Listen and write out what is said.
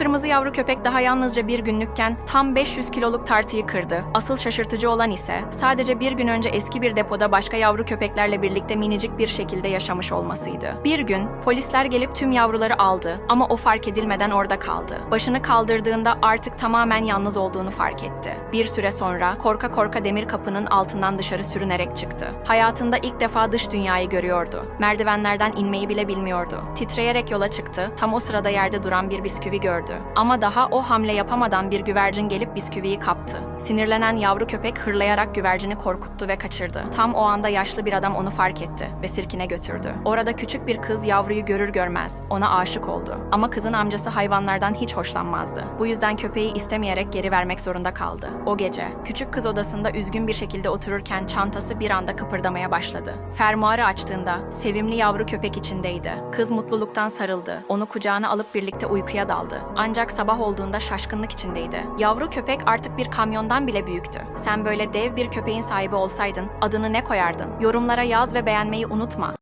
kırmızı yavru köpek daha yalnızca bir günlükken tam 500 kiloluk tartıyı kırdı. Asıl şaşırtıcı olan ise sadece bir gün önce eski bir depoda başka yavru köpeklerle birlikte minicik bir şekilde yaşamış olmasıydı. Bir gün polisler gelip tüm yavruları aldı ama o fark edilmeden orada kaldı. Başını kaldırdığında artık tamamen yalnız olduğunu fark etti. Bir süre sonra korka korka demir kapının altından dışarı sürünerek çıktı. Hayatında ilk defa dış dünyayı görüyordu. Merdivenlerden inmeyi bile bilmiyordu. Titreyerek yola çıktı. Tam o sırada yerde duran bir bisküvi gördü. Ama daha o hamle yapamadan bir güvercin gelip bisküviyi kaptı. Sinirlenen yavru köpek hırlayarak güvercini korkuttu ve kaçırdı. Tam o anda yaşlı bir adam onu fark etti ve sirkine götürdü. Orada küçük bir kız yavruyu görür görmez ona aşık oldu. Ama kızın amcası hayvanlardan hiç hoşlanmazdı. Bu yüzden köpeği istemeyerek geri vermek zorunda kaldı. O gece küçük kız odasında üzgün bir şekilde otururken çantası bir anda kıpırdamaya başladı. Fermuarı açtığında sevimli yavru köpek içindeydi. Kız mutluluktan sarıldı. Onu kucağına alıp birlikte uykuya daldı. Ancak sabah olduğunda şaşkınlık içindeydi. Yavru köpek artık bir kamyondan bile büyüktü. Sen böyle dev bir köpeğin sahibi olsaydın adını ne koyardın? Yorumlara yaz ve beğenmeyi unutma.